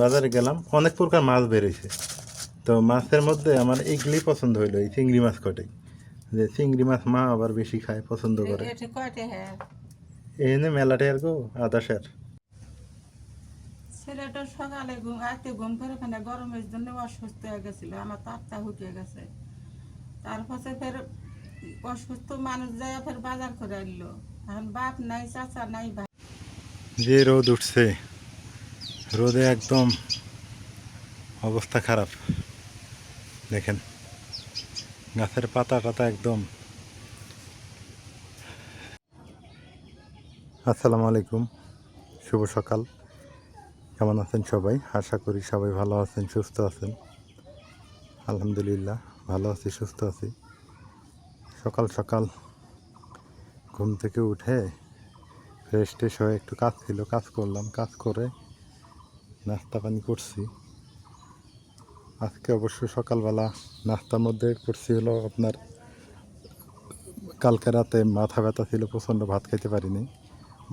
বাজারে গেলাম অনেক প্রকার মাছ বেরিয়েছে। তো মাছের মধ্যে আমার এইগুলি পছন্দ হইল এই চিংড়ি মাছ কটাই। যে চিংড়ি মাছ মা আবার বেশি খায় পছন্দ করে। এনে মেলাটে আর গো আদাসের ছেলেটা সকালে ঘুম রাতে ঘুম করে ফেলে গরমের জন্য অসুস্থ হয়ে গেছিল আমার তাপটা হুকে গেছে। তারপরে ফের অসুস্থ মানুষ যায় ফের বাজার করে আনলো এখন বাপ নাই চাচা নাই ভাই। যে রোদ উঠছে রোদে একদম অবস্থা খারাপ। দেখেন, গাছের পাতা টাতা একদম। আসসালামু আলাইকুম, শুভ সকাল। কেমন আছেন সবাই? আশা করি সবাই ভালো আছেন, সুস্থ আছেন। আলহামদুলিল্লাহ, ভালো আছি, সুস্থ আছি। সকাল সকাল ঘুম থেকে উঠে ফ্রেশ ট্রেশ হয়ে একটু কাজ ছিল, কাজ করলাম। কাজ করে নাস্তা পানি করছি। আজকে অবশ্য সকালবেলা নাস্তার মধ্যে করছি হলো আপনার কালকে রাতে মাথা ব্যথা ছিল, প্রচণ্ড ভাত খাইতে পারিনি।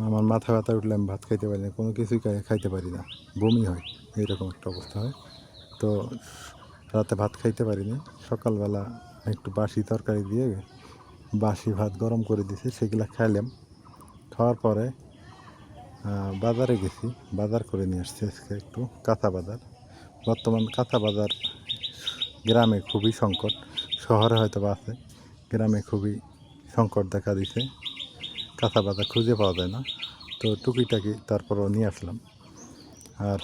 আমার মাথা ব্যথা উঠলে আমি ভাত খাইতে পারি না, কোনো কিছুই খাইতে পারি না। বমি হয়, এইরকম একটা অবস্থা হয়। তো রাতে ভাত খাইতে পারিনি। সকালবেলা একটু বাসি তরকারি দিয়ে বাসি ভাত গরম করে দিয়েছি, সেগুলো খাইলাম খাওয়ার পরে বাজারে গেছি, বাজার করে নিয়ে আসছি আজকে একটু কাঁচা বাজার। বর্তমান কাঁচা বাজার গ্রামে খুবই সংকট, শহরে হয়তো বা আছে, গ্রামে খুবই সংকট দেখা দিছে। কাঁচা বাজার খুঁজে পাওয়া যায় না, তো টুকিটাকি তারপরও নিয়ে আসলাম। আর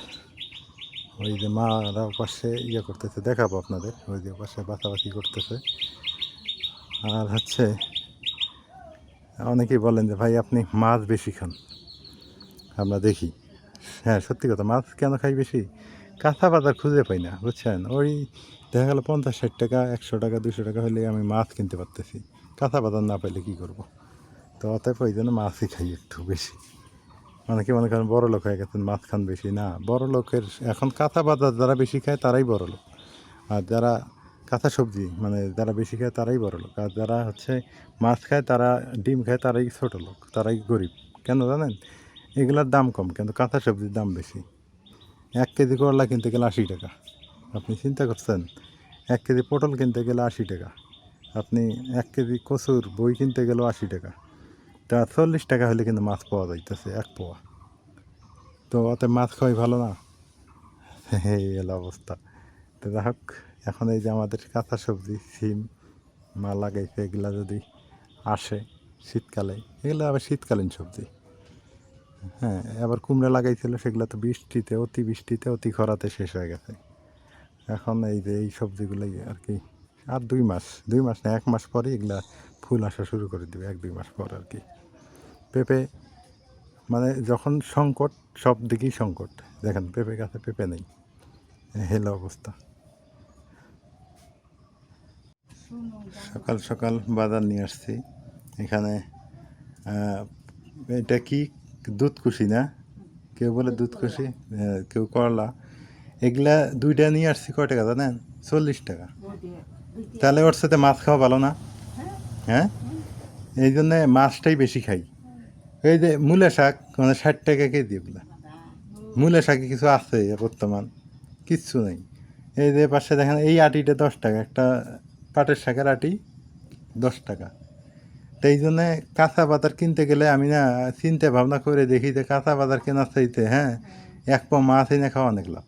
ওই যে মারা পাশে ইয়ে করতেছে, দেখাবো আপনাদের, ওই যে পাশে বাছাবাছি করতেছে। আর হচ্ছে, অনেকেই বলেন যে, ভাই, আপনি মাছ বেশি খান। আমরা দেখি। হ্যাঁ সত্যি কথা, মাছ কেন খাই বেশি? কাঁচা বাজার খুঁজে পাই না, বুঝছেন? ওই দেখা গেলো পঞ্চাশ ষাট টাকা, একশো টাকা দুশো টাকা হলে আমি মাছ কিনতে পারতেছি। কাঁচা বাজার না পাইলে কী করব? তো অতএব ওই জন্য মাছই খাই একটু বেশি। অনেকে মনে করেন, বড় লোক হয়ে গেছেন, মাছ খান বেশি। না, বড় লোকের, এখন কাঁচা বাজার যারা বেশি খায় তারাই বড় লোক। আর যারা কাঁচা সবজি মানে যারা বেশি খায় তারাই বড় লোক। আর যারা হচ্ছে মাছ খায়, তারা ডিম খায়, তারাই ছোটো লোক, তারাই গরিব। কেন জানেন? এগুলোর দাম কম, কিন্তু কাঁচা সবজির দাম বেশি। এক কেজি করলা কিনতে গেলে আশি টাকা। আপনি চিন্তা করছেন, এক কেজি পটল কিনতে গেলে আশি টাকা। আপনি এক কেজি কচুর বই কিনতে গেলেও আশি টাকা। তা চল্লিশ টাকা হলে কিন্তু মাছ পাওয়া যাইতেছে, এক পোয়া। তো অত মাছ খাওয়াই ভালো না? এই এলো অবস্থা। তো যাই হোক, এখন এই যে আমাদের কাঁচা সবজি, সিম মা লাগাইছে এগুলা যদি আসে শীতকালে, এগুলো আবার শীতকালীন সবজি। হ্যাঁ আবার কুমড়া লাগাইছিল, সেগুলো তো বৃষ্টিতে, অতি বৃষ্টিতে, অতি খরাতে শেষ হয়ে গেছে। এখন এই যে এই সবজিগুলোই আর কি, আর দুই মাস দুই মাস না, এক মাস পরে এগুলা ফুল আসা শুরু করে দেবে, এক দুই মাস পর আর কি। পেঁপে মানে যখন সংকট, সব দিকেই সংকট। দেখেন, পেঁপে গাছে পেঁপে নেই, হেলো অবস্থা। সকাল সকাল বাজার নিয়ে আসছি, এখানে এটা কি দুধ কুশি না? কেউ বলে দুধ কুশি আহ, কেউ করলা। এগুলা দুইটা নিয়ে আসছি কয় টাকা জানেন? চল্লিশ টাকা। তাহলে ওর সাথে মাছ খাওয়া ভালো না? হ্যাঁ? এই জন্যে মাছটাই বেশি খাই। এই যে মূলা শাক মানে ষাট টাকা কেজি এগুলা। মূলা শাকে কিছু আছে বর্তমান কিচ্ছু নেই। এই যে পাশে দেখেন এই আটিটা দশ টাকা একটা পাটের শাকের আটি দশ টাকা। তো এই জন্যে কাঁচা বাজার কিনতে গেলে আমি না চিন্তা ভাবনা করে দেখি যে কাঁচা বাজার কেনার চাইতে হ্যাঁ এক পা মাছ এনে খাওয়া অনেক লাভ।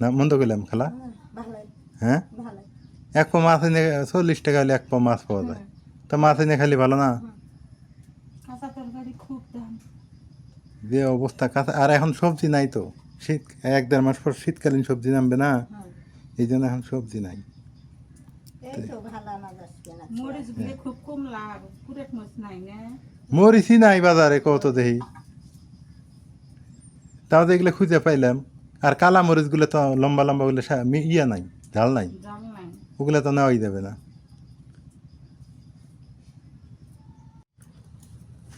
না মন্দ করলাম খালা? হ্যাঁ এক পা মাছ এনে চল্লিশ টাকা হলে এক পা মাছ পাওয়া যায়। তো মাছ এনে খালি ভালো না? দাম। যে অবস্থা কাঁচা আর এখন সবজি নাই তো। শীত এক দেড় মাস পর শীতকালীন সবজি নামবে না? এই জন্য এখন সবজি নাই। মরিচগুলো খুব কম লাগ কুড়েট মরিচ নাই না। মরিচি নাই বাজারে কত দেহি? তাও দেখলে খুঁজে পাইলাম। আর কালা মরিচগুলো তো লম্বা লম্বা গুলো ইয়া নাই ঝাল নাই। জাল নাই। ওগুলো তো নেওয়াই যাবে না।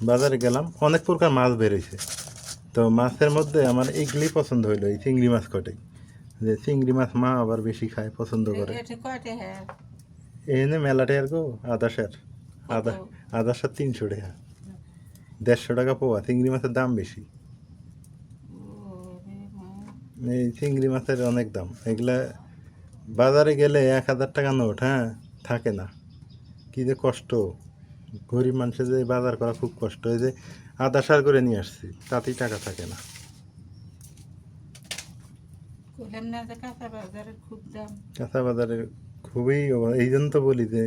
বাজারে গেলাম অনেক প্রকার মাছ বেরিয়েছে। তো মাছের মধ্যে আমার এইগুলি পছন্দ হইল এই চিংড়ি মাছ কটাই। যে চিংড়ি মাছ মা আবার বেশি খায় পছন্দ করে। এনে মেলাটে আর গো আদাসের আদা আদাসের তিনশো টাকা। দেড়শো টাকা পোয়া চিংড়ি মাছের দাম বেশি। এই চিংড়ি মাছের অনেক দাম। এগুলা বাজারে গেলে এক হাজার টাকা নোট হ্যাঁ? থাকে না। কী যে কষ্ট। গরিব মানুষের যে বাজার করা খুব কষ্ট। এই যে আদা সার করে নিয়ে আসছি তাতেই টাকা থাকে না। কাঁচা বাজারে খুব দাম। কাঁচা বাজারে খুবই এই জন্য তো বলি যে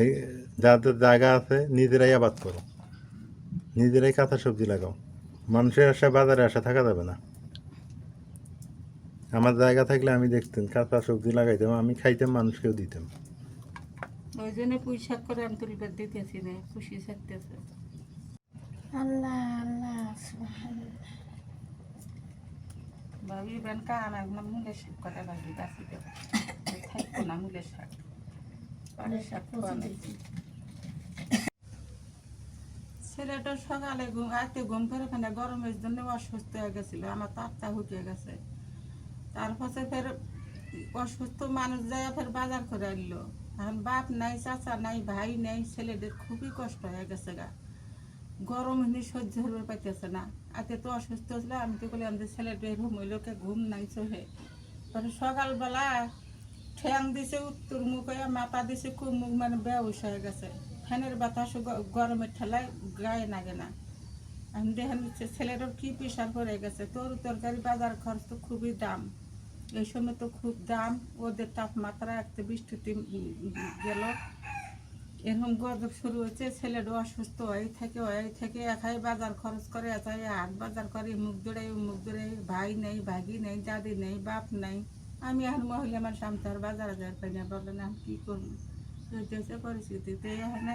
এই যাদের জায়গা আছে নিজেরাই আবাদ করো। নিজেরাই কাঁচা সবজি লাগাও। মানুষের আশা বাজারে আসা থাকা যাবে না। আমার জায়গা থাকলে আমি দেখতেন কাঁচা সবজি লাগাইতাম আমি খাইতাম মানুষকেও দিতাম। ওই জন্য পুঁই শাক করে আমি তুলবার দিতেছি না খুশি থাকতেছে। আল্লাহ আল্লাহ সুবহানাল্লাহ। ভাবি বেন কান একদম ভাবি গাছি থাকব না মুলের শাক পাটের শাক ছেলেটা সকালে ঘুম রাতে ঘুম করে ফেলে গরমের জন্য অসুস্থ হয়ে গেছিল আমার তারটা হুকে গেছে। তারপরে ফের অসুস্থ মানুষ যায় ফের বাজার করে আনলো। এখন বাপ নাই চাচা নাই ভাই নাই ছেলেদের খুবই কষ্ট হয়ে গেছে গা। গরম হিনি সহ্য হতে পাইতেছে না। আতে তো অসুস্থ ছিল আমি তো বলি যে ছেলেটা এরকম হইলোকে ঘুম নাই চোহে পরে সকালবেলা ঠ্যাং দিছে, উত্তর মুখ হয়ে মাথা দিছে খুব মুখ মানে বেউস হয়ে গেছে। ফ্যানের বাতাস গরমের ঠেলায় গায়ে লাগে না। আমি দেখেন ছেলেটার কি প্রেশার পড়ে গেছে। তোর তরকারি বাজার খরচ তো খুবই দাম। এই সময় তো খুব দাম। ওদের তাপমাত্রা একটা বৃষ্টিতে গেল। এরকম গজব শুরু হচ্ছে ছেলেটা অসুস্থ হয়ে থেকে হয়ে থেকে, একাই বাজার খরচ করে, একাই হাট বাজার করে, মুখ দৌড়াই মুখ দৌড়াই, ভাই নেই, ভাগি নেই, দাদি নেই, বাপ নেই। আমি এখন মহিলা আমার সামনে আর বাজারে যাই পাই না, বলেন আমি কী করব? হইতেছে পরিস্থিতিতে এখানে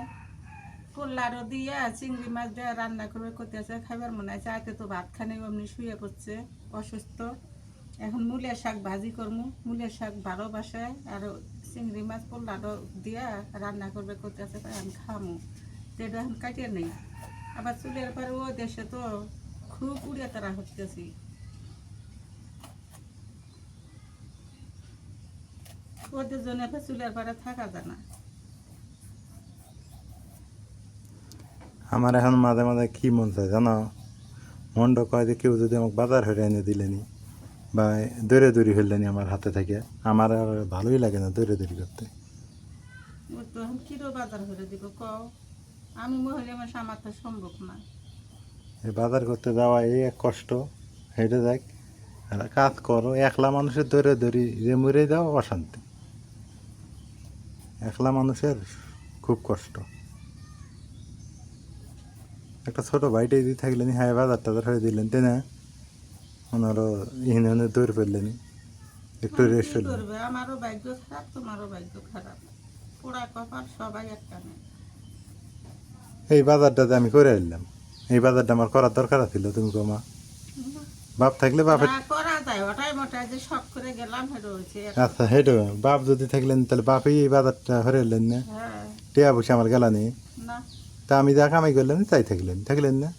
পোল্লারও দিয়ে, চিংড়ি মাছ দিয়ে রান্না করে করতেছে খাবার মনে আছে আগে তো ভাত খানে অমনি শুয়ে পড়ছে, অসুস্থ। এখন মূলের শাক ভাজি করব মূলের শাক বারো বাসায়, আর চিংড়ি মাছ পোল্লারও দিয়ে রান্না করবে করতেছে আমি খামো। তো এটা এখন কাটিয়ে নেই। আবার চুলের পরে ও দেশে তো খুব উড়িয়ে তারা হতেছি ওদের জন্য চুলের থাকা যায় না। আমার এখন মাঝে মাঝে কি মন চায় জানো? মন্ড কয় যে কেউ যদি আমাকে বাজার হয়ে এনে দিলেনি বা দৌড়ে দৌড়ি ফেললেনি আমার হাতে থেকে আমার আর ভালোই লাগে না দৌড়ে দৌড়ি করতে। কিরো বাজার করে দিব কও? আমি মহিলা আমার আমার তো সম্ভব না। এই বাজার করতে যাওয়া এই এক কষ্ট হেঁটে যাক আর কাজ করো একলা মানুষের দৌড়ে দৌড়ি যে মরে যাও অশান্তি। একলা মানুষের খুব কষ্ট। একটা ছোট ভাইটাই দিয়ে থাকলেন হ্যাঁ বাজার টাজার হয়ে দিলেন তাই না? ওনারও ইহনে দৌড় ফেললেনি একটু রেস্ট কি হলেন আমারও ভাগ্য খারাপ তোমারও ভাগ্য খারাপ। পোড়া কপাল সবাই একটা এই বাজারটাতে আমি করে এলাম এই বাজারটা আমার করার দরকার ছিল তুমি কমা বাপ থাকলে বাপের যায় ওটাই মোটাই যে শখ করে গেলাম হেঁটে হয়েছে আচ্ছা হেঁটে বাপ যদি থাকলেন তাহলে বাপই এই বাজারটা হরে এলেন না? হ্যাঁ। টিয়া বসে আমার গেলা নেই। তা আমি যা কামাই করলাম তাই থাকলেন। থাকলেন না?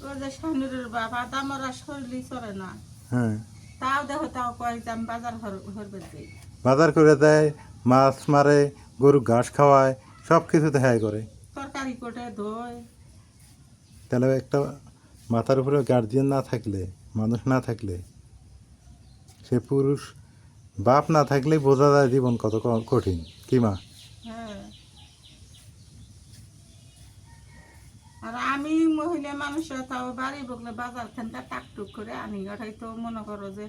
ও যে শানুরের বাবা দামরা শরীরই চলে না। হ্যাঁ। তাও দেখো তাও কয় যে বাজার হরবে বাজার করে দেয় মাছ মারে গরু ঘাস খাওয়ায় সব কিছু তো হ্যাঁ করে। তরকারি কোটে ধোয় তাহলে একটা মাথার উপরে গার্জিয়ান না থাকলে মানুষ না থাকলে সে পুরুষ বাপ না থাকলে বোঝা যায় জীবন কত কঠিন। কি মা? হ্যাঁ। আর আমি মহিলা মানুষরা তাও বাড়ি বকলে বাজার থেকে টাকটুক করে আনি। ওটাই তো মনে করো যে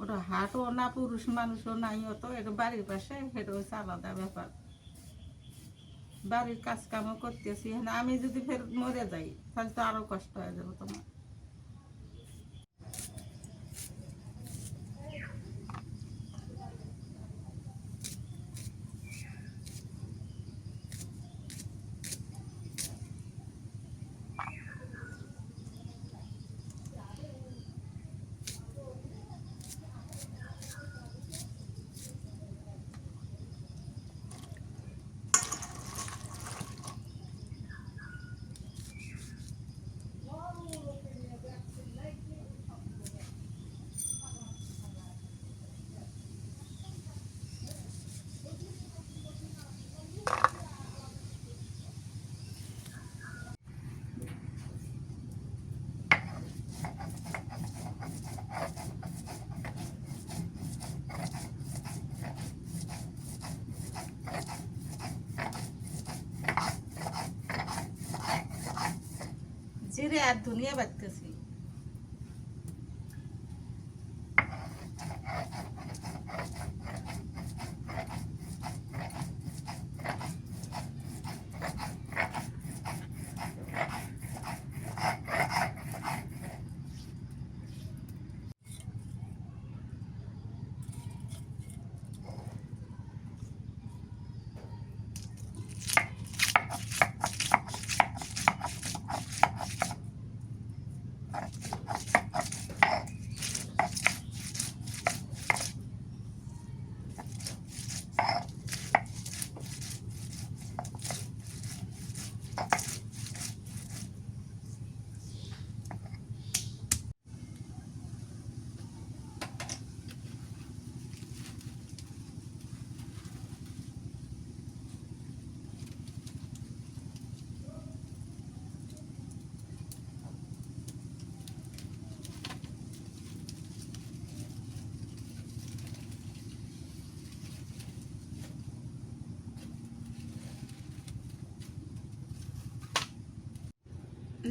ওটা হাটও না, পুরুষ মানুষও নাই অত এটা বাড়ির পাশে সেটা হচ্ছে আলাদা ব্যাপার। বাড়ির কাজ কামও করতেছি। না আমি যদি ফের মরে যাই, তাহলে তো আরও কষ্ট হয়ে যাবে তোমার। জিরে আর ধনিয়া বাটতেছি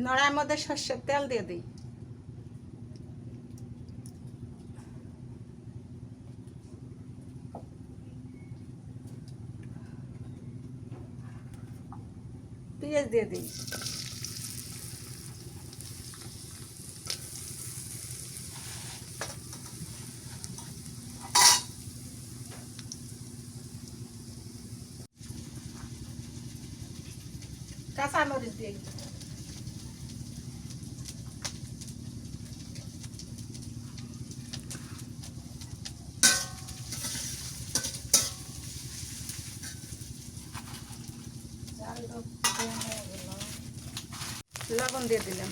নড়ার মধ্যে সর্ষের তেল দিয়ে দিই। পেঁয়াজ দিয়ে দিই। কাঁচা মরিচ দিয়ে দিই। লবণ দিয়ে দিলাম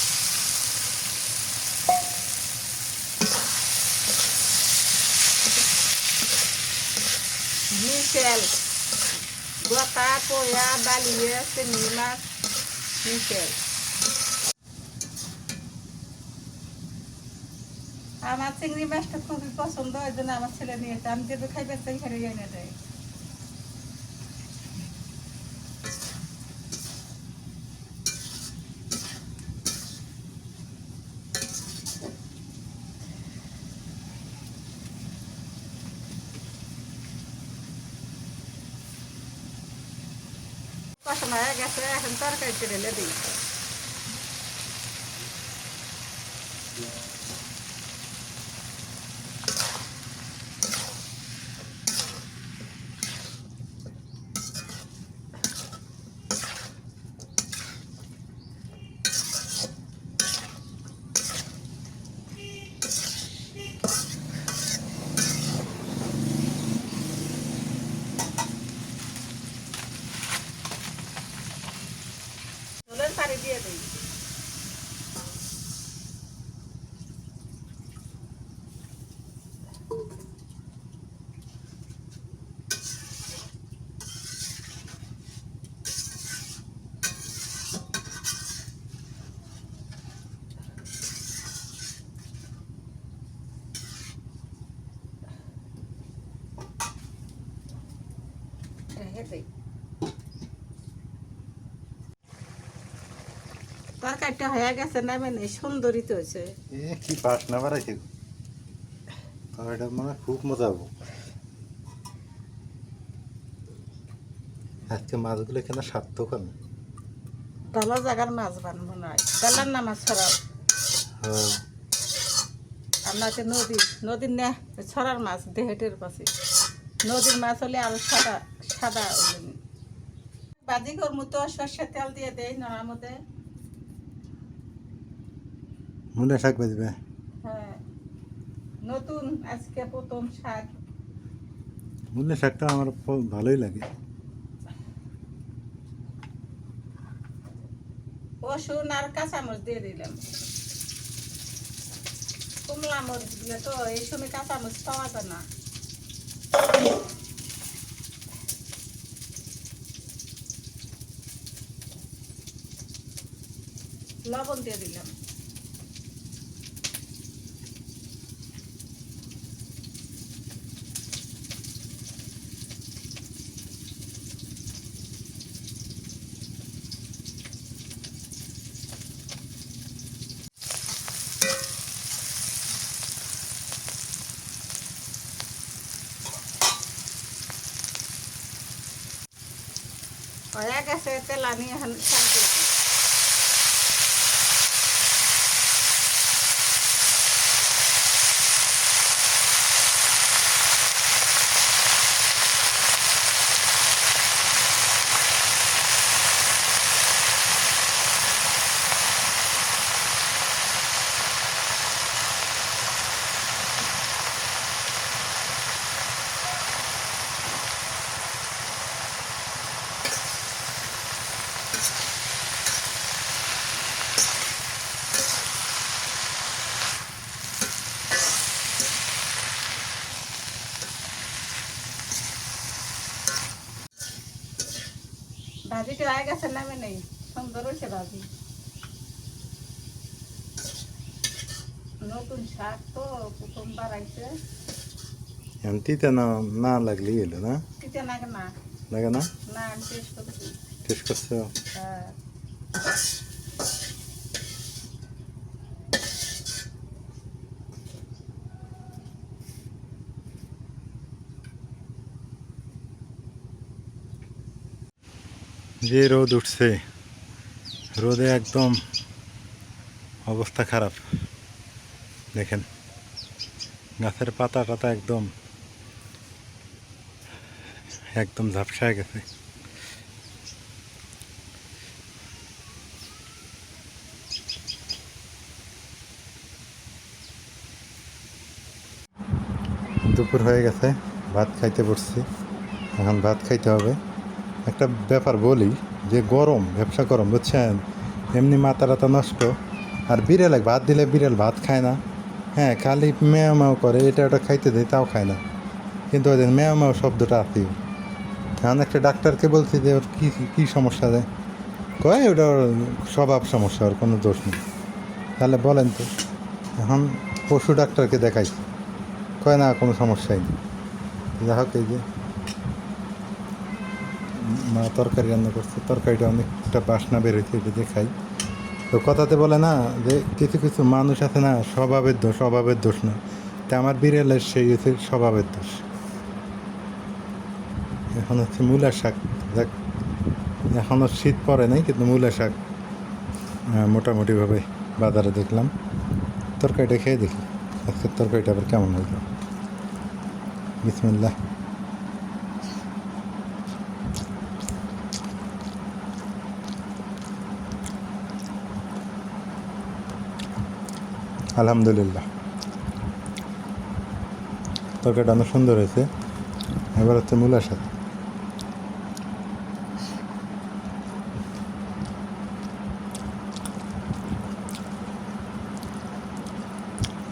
মিশেল গোটা পোয়া ডালিয়ে চিংড়ি মাছ মিশেল আমার চিংড়ি মাছটা খুবই পছন্দ, ওই জন্য আমার ছেলে নিয়েছে আমি যেহেতু খাইবে সেইখানে এনে দেয়। কষানো হয়ে গেছে এখন তরকারিটা হয়ে গেছে না মানে সুন্দরই তো হয়েছে। কি পাস না বাড়াইছে তরকারিটা মানে খুব মজা হব। আজকে মাছগুলো এখানে সার্থক না? ভালো জায়গার মাছ বানবো নয় না মাছ ছড়াও। হ্যাঁ। নদী নদীর না ছড়ার মাছ দেহেটের পাশে নদীর মাছ হলে আরও সাদা সাদা বাজি ঘর মতো সর্ষের তেল দিয়ে দেয় নড়ার মধ্যে। মনে শাক বাজবে। হ্যাঁ। নতুন আজকে প্রথম শাক। মূল্য শাকটা আমার ভালোই লাগে। রসুন আর কাঁচামরিচ দিয়ে দিলাম। কমলা মরিচ দিলে তো এই সময় কাঁচা কাঁচামরিচ পাওয়া যায় না। লবণ দিয়ে দিলাম হয়ে গেছে তেলানি এখন শাক দিয়ে ভাজিটা হয়ে গেছে নামে নেই সুন্দর হয়েছে ভাবি নতুন শাক তো প্রথমবার আইছে। এমতিতে না না লাগলেই এলো না? নাগে না লাগে না? না টেস্ট করছি। টেস্ট করছ? হ্যাঁ। যে রোদ উঠছে, রোদে একদম অবস্থা খারাপ। দেখেন, গাছের পাতা টাতা একদম একদম ঝাপসায় গেছে। দুপুর হয়ে গেছে, ভাত খাইতে পড়ছি এখন ভাত খাইতে হবে। একটা ব্যাপার বলি যে গরম, ব্যবসা গরম, বুঝছেন? এমনি মাথা টাতা নষ্ট। আর বিড়াল ভাত দিলে বিড়াল ভাত খায় না। হ্যাঁ খালি মেয়া মাও করে, এটা ওটা খাইতে দেয়, তাও খায় না। কিন্তু ওই দিন মেয়া মাও শব্দটা আছে এখন একটা ডাক্তারকে বলছি যে ওর কী কী সমস্যা দেয় কয়, ওটা ওর স্বভাব সমস্যা, ওর কোনো দোষ নেই। তাহলে বলেন তো, এখন পশু ডাক্তারকে দেখাই। কয় না, কোনো সমস্যাই নেই। যা হোক এই যে মা তরকারি রান্না করছে। তরকারিটা অনেকটা বাসনা বেরোচ্ছে এটা দিয়ে খাই। তো কথাতে বলে না যে কিছু কিছু মানুষ আছে না, স্বভাবের দোষ, অভাবের দোষ না। তা আমার বিড়ালের সেই হচ্ছে স্বভাবের দোষ। এখন হচ্ছে মূলা শাক। দেখ এখনও শীত পড়ে নাই, কিন্তু মূলা শাক মোটামুটিভাবে বাজারে দেখলাম। তরকারিটা খেয়ে দেখি, আজকের তরকারিটা আবার কেমন হইল। বিসমিল্লাহ। আলহামদুলিল্লাহ। তরকারিটা অনেক সুন্দর হয়েছে। এবার হচ্ছে মূলা শাক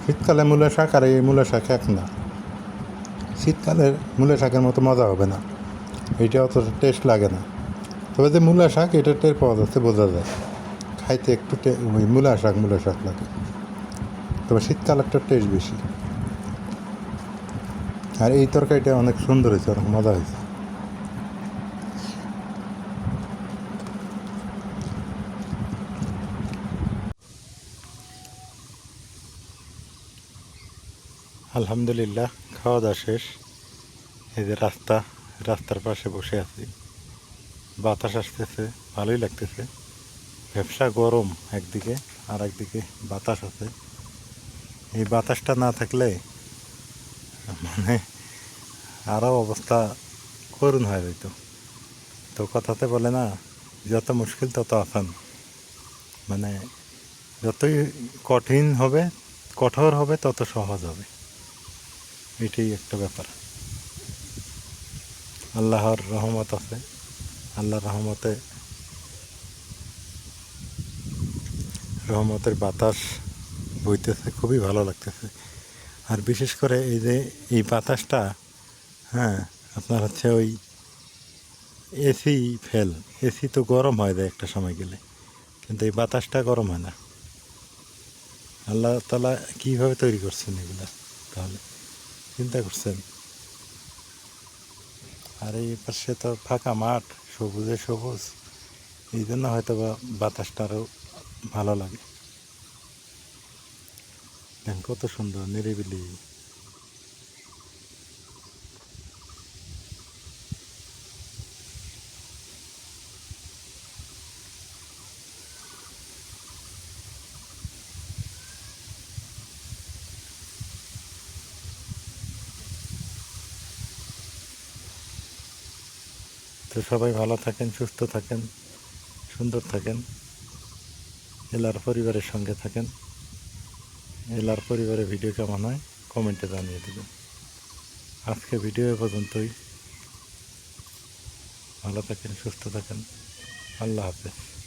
শীতকালে মূলা শাক আর এই মূলা শাক এক না। শীতকালের মূলা শাকের মতো মজা হবে না। এইটা অত টেস্ট লাগে না। তবে যে মূলা শাক, এটা টের পাওয়া যাচ্ছে, বোঝা যায়। খাইতে একটু ওই মূলা শাক মূলা শাক লাগে। তবে শীতকাল একটা টেস্ট বেশি। আর এই তরকারিটা অনেক সুন্দর হয়েছে, অনেক মজা হয়েছে। আলহামদুলিল্লাহ খাওয়া দাওয়া শেষ। এই যে রাস্তা, রাস্তার পাশে বসে আছি। বাতাস আসতেছে, ভালোই লাগতেছে। ব্যবসা গরম একদিকে আর একদিকে বাতাস আছে। এই বাতাসটা না থাকলে মানে আরও অবস্থা করুণ হয়ে যেত। তো কথাতে বলে না, যত মুশকিল তত আসান। মানে যতই কঠিন হবে, কঠোর হবে, তত সহজ হবে। এটাই একটা ব্যাপার। আল্লাহর রহমত আছে। আল্লাহর রহমতে রহমতের বাতাস বইতেছে, খুবই ভালো লাগতেছে। আর বিশেষ করে এই যে, এই বাতাসটা হ্যাঁ আপনার হচ্ছে ওই এসি ফেল এসি তো গরম হয় যায় একটা সময় গেলে, কিন্তু এই বাতাসটা গরম হয় না। আল্লাহ তালা কীভাবে তৈরি করছেন এগুলো তাহলে? চিন্তা করছেন? আর এই পাশে তো ফাঁকা মাঠ, সবুজে সবুজ, এই জন্য হয়তো বা বাতাসটা আরও ভালো লাগে। দেখেন কত সুন্দর নিরিবিলি। তো সবাই ভালো থাকেন, সুস্থ থাকেন, সুন্দর থাকেন এলার পরিবারের সঙ্গে থাকেন। এলার পরিবারের ভিডিও কেমন হয়? কমেন্টে জানিয়ে দেবেন। আজকে ভিডিও এ পর্যন্তই। ভালো থাকেন, সুস্থ থাকেন। আল্লাহ হাফেজ।